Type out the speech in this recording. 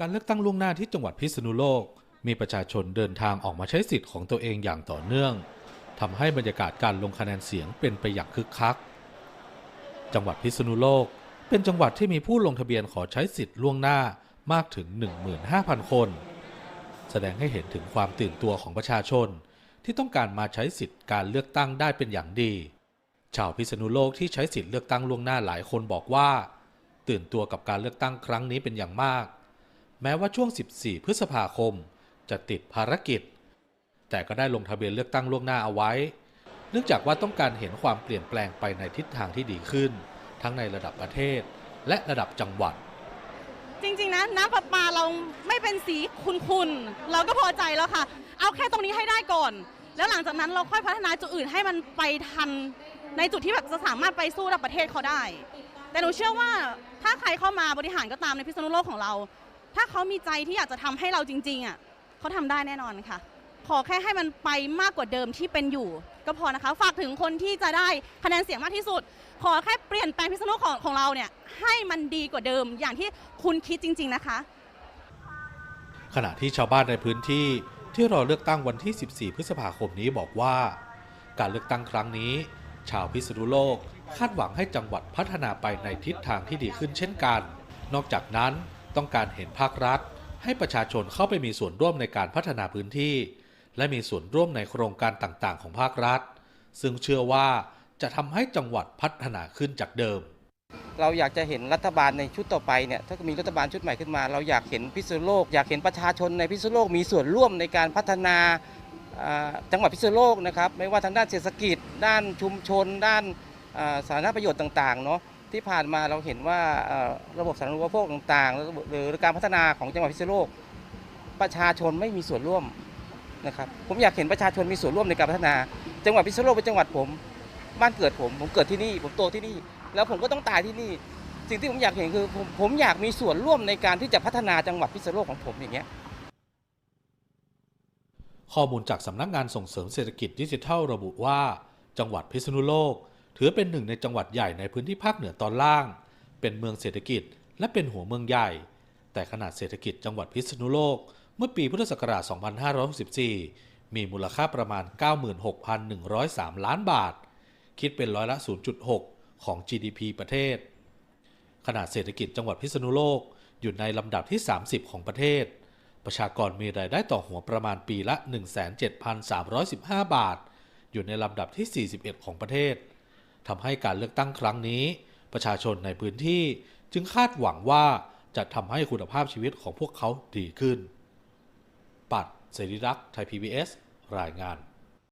การเลือกตั้งล่วงหน้าที่จังหวัดพิษณุโลก มีประชาชนเดินทางออกมาใช้สิทธิ์ของตัวเองอย่างต่อเนื่องทำให้บรรยากาศการลงคะแนนเสียงเป็นไปอย่างคึกคัก จังหวัดพิษณุโลก เป็นจังหวัดที่มีผู้ลงทะเบียนขอใช้สิทธิ์ล่วงหน้ามากถึง 15,000 คน แสดงให้เห็นถึงความตื่นตัวของประชาชน ที่ต้องการมาใช้สิทธิ์การเลือกตั้งได้เป็นอย่างดี ชาวพิษณุโลกที่ใช้สิทธิ์เลือกตั้งล่วงหน้าหลายคนบอกว่า ตื่นตัวกับการเลือกตั้งครั้งนี้เป็นอย่างมาก แม้ว่าช่วง 14 พฤษภาคม จะติดภารกิจ แต่ก็ได้ลงทะเบียนเลือกตั้งล่วงหน้าเอาไว้ เนื่องจากว่าต้องการเห็นความเปลี่ยนแปลงไปในทิศทางที่ดีขึ้น ทั้งในระดับประเทศและระดับจังหวัด จริงๆนะน้ำประปาเราไม่เป็นสีคุณๆเราก็พอใจแล้วค่ะ เอาแค่ตรงนี้ให้ได้ก่อน แล้วหลังจากนั้นเราค่อยพัฒนาจุดอื่นให้มันไปทันในจุดที่แบบจะสามารถไปสู้ระดับประเทศเขาได้ แต่หนูเชื่อว่าถ้าใครเข้ามาบริหารก็ตามในพิษณุโลกของเรา ถ้าเขามีใจที่อยากจะทำให้เราจริงๆอะเขาทำได้แน่นอนค่ะ ขอแค่ให้มันไปมากกว่าเดิมที่เป็นอยู่ ก็พอนะคะ ฝากถึงคนที่จะได้คะแนนเสียงมากที่สุด ขอแค่เปลี่ยนแปลงพิษณุโลกของของเราเนี่ยให้มันดีกว่าเดิมอย่างที่คุณคิดจริง ๆนะคะ ขณะที่ชาวบ้านในพื้นที่ที่รอเลือกตั้งวันที่ 14 พฤษภาคมนี้บอกว่า การเลือกตั้งครั้งนี้ ชาวพิษณุโลกคาดหวังให้จังหวัดพัฒนาไปในทิศทางที่ดีขึ้นเช่นกัน นอกจากนั้น ต้องการเห็นภาครัฐ ให้ประชาชนเข้าไปมีส่วนร่วมในการพัฒนาพื้นที่ และมีส่วนร่วมในโครงการต่างๆ ของภาครัฐ ซึ่งเชื่อว่าจะทำให้จังหวัดพัฒนาขึ้นจากเดิม เราอยากจะเห็นรัฐบาลในชุดต่อไปเนี่ยถ้ามีรัฐบาลชุดใหม่ขึ้นมา เราอยากเห็นพิษณุโลก อยากเห็นประชาชนในพิษณุโลกมีส่วนร่วมในการพัฒนาจังหวัดพิษณุโลกนะครับไม่ว่าทางด้านเศรษฐกิจ ด้านชุมชน ด้านสาธารณประโยชน์ต่างๆเนาะ ที่ผ่านมาเราเห็นว่าระบบสาธารณูปโภคต่างๆหรือหรือการพัฒนาของจังหวัดพิษณุโลก ประชาชนไม่มีส่วนร่วมนะครับผมอยากเห็นประชาชนมีส่วนร่วมในการพัฒนา จังหวัดพิษณุโลกเป็นจังหวัดผม บ้านเกิดผม ผมเกิดที่นี่ผมโตที่นี่ แล้วผมก็ต้องตายที่นี่ สิ่งที่ผมอยากเห็นคือผมผมอยากมีส่วนร่วมในการที่จะพัฒนาจังหวัดพิษณุโลกของผมอย่างเงี้ยข้อมูลจากสำนักงานส่งเสริมเศรษฐกิจดิจิทัลระบุว่า จังหวัดพิษณุโลก ถือเป็นหนึ่งในจังหวัดใหญ่ในพื้นที่ภาคเหนือตอนล่าง เป็นเมืองเศรษฐกิจ และเป็นหัวเมืองใหญ่ แต่ขนาดเศรษฐกิจจังหวัดพิษณุโลก เมื่อปีพุทธศักราช 2564 มีมูลค่าประมาณ 96,103 ล้านบาท คิดเป็นร้อยละ 0.6 ของ GDP ประเทศ ขนาดเศรษฐกิจจังหวัดพิษณุโลก อยู่ในลำดับที่ 30 ของประเทศ ประชากรมีรายได้ต่อหัวประมาณปีละ 17,315 บาท อยู่ในลำดับที่ 41 ของประเทศ ทำให้การเลือกตั้งครั้งนี้ ประชาชนในพื้นที่จึงคาดหวังว่าจะทำให้คุณภาพชีวิตของพวกเขาดีขึ้น ปัดเสรีรักษ์ไทย PBS รายงาน